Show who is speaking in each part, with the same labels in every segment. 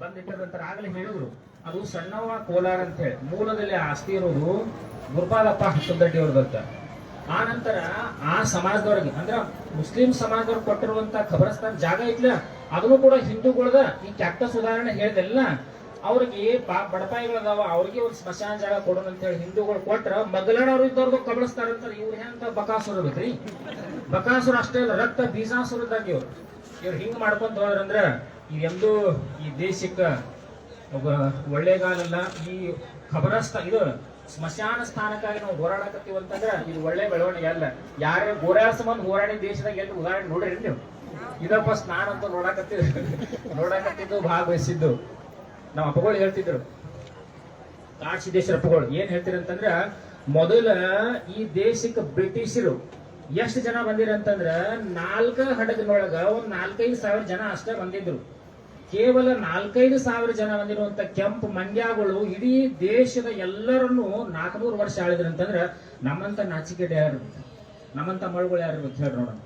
Speaker 1: ತಂದಿಟ್ಟದಂತ ಆಗಲೇ ಹೇಳಿದ್ರು. ಅದು ಸಣ್ಣವ ಕೋಲಾರ ಅಂತ ಹೇಳಿ. ಮೂಲದಲ್ಲಿ ಆಸ್ತಿ ಇರೋದು ಗುರುಪಾದಪ್ಪ ಹತ್ತದಡ್ಡಿ ಅವ್ರದಂತ ಆ ನಂತರ ಆ ಸಮಾಜದವ್ರಿಗೆ, ಅಂದ್ರ ಮುಸ್ಲಿಂ ಸಮಾಜದವ್ರು ಕೊಟ್ಟಿರುವಂತ ಖಬರಸ್ತಾನ್ ಜಾಗ ಐತ್ಲ, ಅದನ್ನು ಕೂಡ ಹಿಂದೂಗಳದ ಈ ಕ್ಯಾಕ್ಟಸ್ ಉದಾಹರಣೆ ಹೇಳಿದೆಲ್ಲ, ಅವ್ರಿಗೆ ಪಾ ಬಡಪಾಯಿಗಳದಾವ, ಅವ್ರಿಗೆ ಒಂದು ಸ್ಮಶಾನ ಜಾಗ ಕೊಡೋಣ ಅಂತ ಹೇಳಿ ಹಿಂದೂಗಳು ಕೊಟ್ರ ಮಗಲನವ್ರು ಇದ್ದವ್ರದ್ದು ಕಬಳಿಸ್ತಾರ ಅಂತ ಇವ್ರು ಹೆಂತ ಬಕಾಸುರ ಬೇಕ್ರಿ ಬಕಾಸುರ ಅಷ್ಟೇ ಅಲ್ಲ, ರಕ್ತ ಬೀಜಾಸುರದಾಗಿ ಇವ್ರು. ಇವ್ರು ಹಿಂಗ್ ಮಾಡ್ಕೊಂತ ಹೋದ್ರಂದ್ರ ಇದೆಂದು ಈ ದೇಶಕ್ಕೆ ಒಳ್ಳೆಗಾಲಲ್ಲ, ಈ ಖಬರಸ್ಥ ಇದು ಸ್ಮಶಾನ ಸ್ಥಾನಕ್ಕಾಗಿ ನಾವು ಹೋರಾಡಕತ್ತೀವಿ ಅಂತಂದ್ರೆ ಇದು ಒಳ್ಳೆ ಬೆಳವಣಿಗೆ ಅಲ್ಲ. ಯಾರೇ ಗೋರ್ಯಾಳ ಸಂಬಂಧ ಹೋರಾಡಿ ದೇಶದಾಗ ಎಲ್ಲಿ ಉದಾಹರಣೆ ನೋಡ್ರಿ ನೀವು? ಇದಪ್ಪ ಸ್ನಾನ ಅಂತ ನೋಡಾಕತ್ತಿ ನೋಡಾಕತ್ತಿದ್ದು ಭಾಗವಹಿಸಿದ್ದು. ನಮ್ಮ ಅಪ್ಪಗಳು ಹೇಳ್ತಿದ್ರು. ಕಾಶಿ ಸಿದ್ದೇಶ್ವರ ಅಪ್ಪಗಳು ಏನ್ ಹೇಳ್ತೀರ ಅಂತಂದ್ರ ಮೊದಲ ಈ ದೇಶಕ್ಕೆ ಬ್ರಿಟಿಷರು ಎಷ್ಟು ಜನ ಬಂದಿರ ಅಂತಂದ್ರ ನಾಲ್ಕ ಹಡಗಿನೊಳಗ ಒಂದ್ ನಾಲ್ಕೈದು ಸಾವಿರ ಜನ ಅಷ್ಟೇ ಬಂದಿದ್ರು. ಕೇವಲ ನಾಲ್ಕೈದು ಸಾವಿರ ಜನ ಬಂದಿರುವಂತ ಕೆಂಪು ಮಂಡ್ಯಗಳು ಇಡೀ ದೇಶದ ಎಲ್ಲರನ್ನು ನಾಲ್ಕನೂರು ವರ್ಷ ಆಳಿದ್ರು ಅಂತಂದ್ರ ನಮ್ಮಂತ ನಾಚಿಕೆಡೆ ಯಾರು ನಮ್ಮಂತ ಮಳುಗಳು ಯಾರು ಅಂತ ಹೇಳಿ ನೋಡೋಣ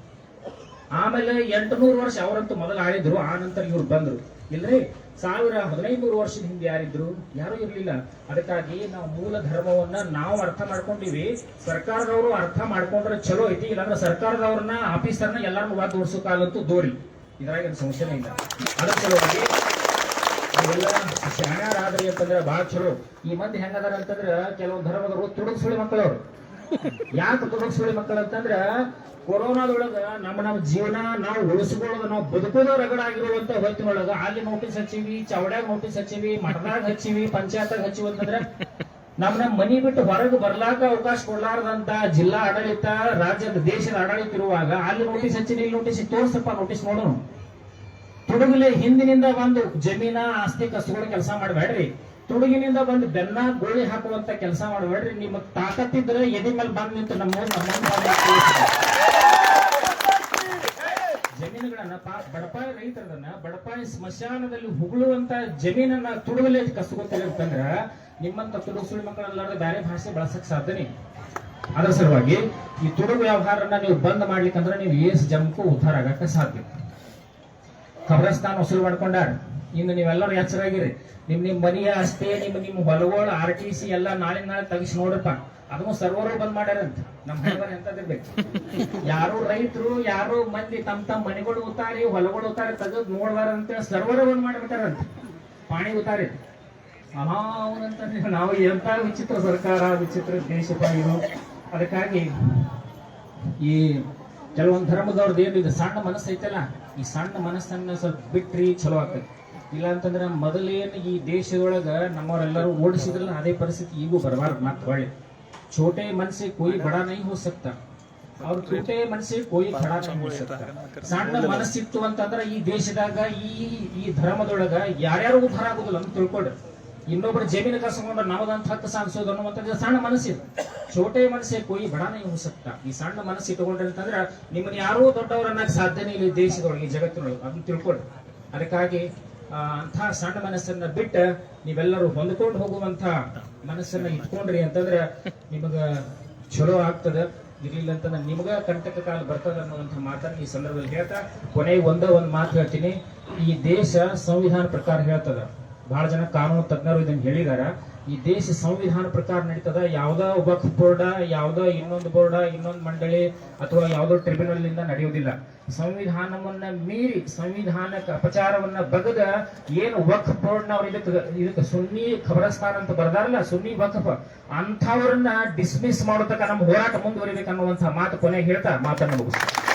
Speaker 1: ಆಮೇಲೆ ಎಂಟುನೂರು ವರ್ಷ ಅವರಂತೂ ಮೊದಲು ಆಡಿದ್ರು ಆ ನಂತರ ಇವ್ರು ಬಂದರು. ಇಲ್ರಿ? ಸಾವಿರ ಹದಿನೈದು ವರ್ಷದ ಹಿಂದೆ ಯಾರಿದ್ರು? ಯಾರು ಇರಲಿಲ್ಲ. ಅದಕ್ಕಾಗಿ ನಾವು ಮೂಲ ಧರ್ಮವನ್ನ ನಾವು ಅರ್ಥ ಮಾಡ್ಕೊಂಡಿವಿ. ಸರ್ಕಾರದವರು ಅರ್ಥ ಮಾಡ್ಕೊಂಡ್ರೆ ಚಲೋ ಐತಿ, ಇಲ್ಲಾಂದ್ರೆ ಸರ್ಕಾರದವ್ರನ್ನ, ಆಫೀಸರ್ನ ಎಲ್ಲರನ್ನು ವಾದ ಓಡಿಸೋ ಕಾಲಂತೂ ದೂರಿ. ಇದ್ರಾಗ ಸಂಶಯನೇ ಇಲ್ಲ. ಅದರ ಸಲುವಾಗಿ ಇವೆಲ್ಲ ಶಾಣ್ಯಾರಾದ್ರಿ ಅಂತಂದ್ರೆ ಬಹಳ ಚಲೋ. ಈ ಮಂದಿ ಹೆಂಗದಾರ ಅಂತಂದ್ರೆ ಕೆಲವೊಂದು ಧರ್ಮದವರು ತುಡುಗ್ ಸುಳಿ ಮಕ್ಕಳವ್ರು. ಯಾಕೆ ತುಡುಗ್ ಸುಳಿ ಮಕ್ಕಳು ಅಂತಂದ್ರ ಕೊರೋನಾದೊಳಗ ನಮ್ಮ ನಮ್ಮ ಜೀವನ ನಾವು ಉಳಿಸ್ಕೊಳ್ಳೋದು, ನಾವು ಬದುಕೋದ ರಗಡ ಆಗಿರುವಂತ ಹೊತ್ತಿನೊಳಗ ಅಲ್ಲಿ ನೋಟಿಸ್ ಹಚ್ಚಿವಿ ಚೌಡ್ಯಾಗ ನೋಟಿಸ್ ಹಚ್ಚಿವಿ, ಮಠದಾಗ ಹಚ್ಚಿವಿ, ಪಂಚಾಯತ್ದಾಗ ಹಚ್ಚಿವಿ ಅಂತಂದ್ರ ನಮ್ ನಮ್ ಮನಿ ಬಿಟ್ಟು ಹೊರಗೆ ಬರ್ಲಾಕ ಅವಕಾಶ ಕೊಡ್ಲಾರ್ದಂತ ಜಿಲ್ಲಾ ಆಡಳಿತ, ರಾಜ್ಯದ ದೇಶದ ಆಡಳಿತ ಇರುವಾಗ ಅಲ್ಲಿ ನೋಟಿಸ್ ಹಚ್ಚಿನಿ ಇಲ್ಲಿ ನೋಟಿಸ್ ತೋರ್ಸಪ್ಪ ನೋಟಿಸ್ ನೋಡೋಣ. ತುಡುಗಲೆ ಹಿಂದಿನಿಂದ ಒಂದು ಜಮೀನ, ಆಸ್ತಿ ಕಸ್ತುಗಳ ಕೆಲಸ ಮಾಡಬೇಡ್ರಿ. ತುಡುಗಿನಿಂದ ಬಂದು ಬೆನ್ನ ಗೋಳಿ ಹಾಕುವಂತ ಕೆಲಸ ಮಾಡಬೇಡ್ರಿ ನಿಮ್ಮ ತಾಕತ್ತಿದ್ರೆ ಎದೆ ಮೇಲೆ ಬಂದ್ ನಿಂತು ನಮ್ಮ ಜಮೀನುಗಳನ್ನ ಬಡಪಾಯಿ ರೈತರದನ್ನ ಬಡಪಾಯಿ ಸ್ಮಶಾನದಲ್ಲಿ ಹುಗುಳುವಂತ ಜಮೀನನ್ನ ತುಡುಗಲೇ ಅಂತಂದ್ರ ನಿಮ್ಮಂತ ತುಡುಗು ಸುಳಿ ಮಕ್ಕಳೆಲ್ಲಾರ್ದ ಬೇರೆ ಭಾಷೆ ಬಳಸಕ್ ಸಾಧ್ಯನೇ ಅದರ ಸಲುವಾಗಿ ಈ ತುಡುಗು ವ್ಯವಹಾರನ ನೀವು ಬಂದ್ ಮಾಡ್ಲಿಕ್ಕಂದ್ರೆ ನೀವು ಏಸ್ ಜಮಕ್ಕೂ ಉದ್ಧಾರ ಆಗಕ್ಕೆ ಸಾಧ್ಯ. ಕಬ್ರಸ್ತಾನ ವಸೂಲು ಮಾಡ್ಕೊಂಡಾರ. ಇನ್ನು ನೀವೆಲ್ಲರೂ ಎಚ್ಚರಾಗಿರಿ. ನಿಮ್ ನಿಮ್ ಮನೆಯ ಅಷ್ಟೇ ನಿಮ್ ನಿಮ್ ಹೊಲಗಳು ಆರ್ ಟಿ ಸಿ ಎಲ್ಲ ನಾಳೆ ನಾಳೆ ತೆಗಿಸಿ ನೋಡಪ್ಪ ಅದನ್ನು ಸರ್ವರು ಬಂದ್ ಮಾಡ್ಯಾರಂತ. ನಮ್ಮ ಹೈವರ್ ಎಂತದಿರ್ಬೇಕು ಯಾರು ರೈತರು, ಯಾರು ಮಂದಿ ತಮ್ಮ ತಮ್ಮ ಮನೆಗಳು ಉತ್ತಾರಿ, ಹೊಲಗಳು ಉತ್ತಾರಿ ತಗದ್ ನೋಡ್ಬಾರಂತ ಸರ್ವರು ಬಂದ್ ಮಾಡ್ಬಿಟ್ಟಾರಂತ. ಪಾಣಿ ಉತ್ತಾರಿ. ಅಮಾವಂತ ನಾವು ಎಂತ ವಿಚಿತ್ರ ಸರ್ಕಾರ, ವಿಚಿತ್ರ ದೇಶ ಇದು ಅದಕ್ಕಾಗಿ ಈ ಕೆಲವೊಂದು ಧರ್ಮದವ್ರದ್ದು ಇದು ಸಣ್ಣ ಮನಸ್ಸು ಐತಲ್ಲ ಈ ಸಣ್ಣ ಮನಸ್ಸನ್ನ ಸ್ವಲ್ಪ ಬಿಟ್ರಿ ಚಲೋ ಆಗ್ತದೆ. ಇಲ್ಲ ಅಂತಂದ್ರೆ ಮೊದಲೇನು ಈ ದೇಶದೊಳಗ ನಮ್ಮವರೆಲ್ಲರೂ ಓಡಿಸಿದ್ರಲ್ಲ ಅದೇ ಪರಿಸ್ಥಿತಿ ಈಗೂ ಬರಬಾರ್ದು ಮತ್ತೆ ಹೊಳ್ಳಿ छोटे मन से कोई बड़ा नहीं हो सकता ಅವ್ರ छोटे मन से कोई खड़ा नहीं हो सकता ಸಣ್ಣ ಮನಸ್ಸಿತ್ತು ಅಂತಂದ್ರೆ ಈ ದೇಶದಾಗ ಈ ಈ ಧರ್ಮದೊಳಗ ಯಾರ್ಯಾರು ಉದ್ಧಾರ ಆಗುದಿಲ್ಲ ಅಂತ ತಿಳ್ಕೊಡ್ರಿ ಇನ್ನೊಬ್ರು ಜಮೀನು ಕಸ್ಕೊಂಡ್ರೆ ನಮದಂತ ಹತ್ತು ಸಾಧಿಸೋದು ಅನ್ನುವಂಥದ್ದು ಸಣ್ಣ ಮನಸ್ಸಿದೆ ಛೋಟೆ ಮನಸ್ಸೆ ಕೊಯ್ ಬಡ ನೈ ಹುಸಕ್ತ ಈ ಸಣ್ಣ ಮನಸ್ಸು ಇಟ್ಕೊಂಡ್ರಿ ಅಂತಂದ್ರೆ ನಿಮ್ಮನ್ನ ಯಾರೂ ದೊಡ್ಡವರನ್ನಾಗ ಸಾಧ್ಯನೇ ಇಲ್ಲ ಈ ದೇಶದೊಳಗೆ ಈ ಜಗತ್ತಿನೊಳಗೆ ಅದನ್ನ ತಿಳ್ಕೊಡ್ರಿ ಅದಕ್ಕಾಗಿ ಆ, ಅಂಥ ಸಣ್ಣ ಮನಸ್ಸನ್ನ ಬಿಟ್ಟು ನೀವೆಲ್ಲರೂ ಹೊಂದ್ಕೊಂಡು ಹೋಗುವಂತ ಮನಸ್ಸನ್ನ ಇಟ್ಕೊಂಡ್ರಿ ಅಂತಂದ್ರೆ ನಿಮಗ ಚಲೋ ಆಗ್ತದ. ಇರ್ಲಿಲ್ಲ ಅಂತ ನಿಮಗ ಕಂಟಕ ಕಾಲ ಬರ್ತದ ಅನ್ನುವಂಥ ಮಾತನ್ನ ಈ ಸಂದರ್ಭದಲ್ಲಿ ಹೇಳ್ತಾ, ಕೊನೆಗೆ ಒಂದೇ ಒಂದು ಮಾತು ಹೇಳ್ತೀನಿ. ಈ ದೇಶ ಸಂವಿಧಾನ ಪ್ರಕಾರ ಹೇಳ್ತದ. ಬಹಳ ಜನ ಕಾನೂನು ತಜ್ಞರು ಇದನ್ನ ಹೇಳಿದಾರ. ಈ ದೇಶ ಸಂವಿಧಾನ ಪ್ರಕಾರ ನಡೀತದ, ಯಾವ್ದೋ ಒಬ್ಬ ಬೋರ್ಡ, ಯಾವ್ದೋ ಇನ್ನೊಂದು ಬೋರ್ಡ, ಇನ್ನೊಂದು ಮಂಡಳಿ ಅಥವಾ ಯಾವುದೋ ಟ್ರಿಬ್ಯುನಲ್ ಇಂದ ನಡೆಯುವುದಿಲ್ಲ. ಸಂವಿಧಾನವನ್ನ ಮೀರಿ, ಸಂವಿಧಾನಕ್ಕೆ ಅಪಚಾರವನ್ನ ಬಗದ ಏನು ವಕ್ಫ್ ಬೋರ್ಡ್ ಅವ್ರು ಇದಕ್ಕೆ ಇದಕ್ಕೆ ಸುನ್ನಿ ಖಬರಸ್ತಾನ್ ಅಂತ ಬರ್ದಾರಲ್ಲ, ಸುನ್ನಿ ವಕ್ಫ್, ಅಂಥವ್ರನ್ನ ಡಿಸ್ಮಿಸ್ ಮಾಡತಕ್ಕ ನಮ್ಮ ಹೋರಾಟ ಮುಂದುವರಿಬೇಕನ್ನುವಂತಹ ಮಾತು ಕೊನೆ ಹೇಳ್ತಾ ಮಾತನ್ನು ಮುಗಿಸ್ತೀನಿ.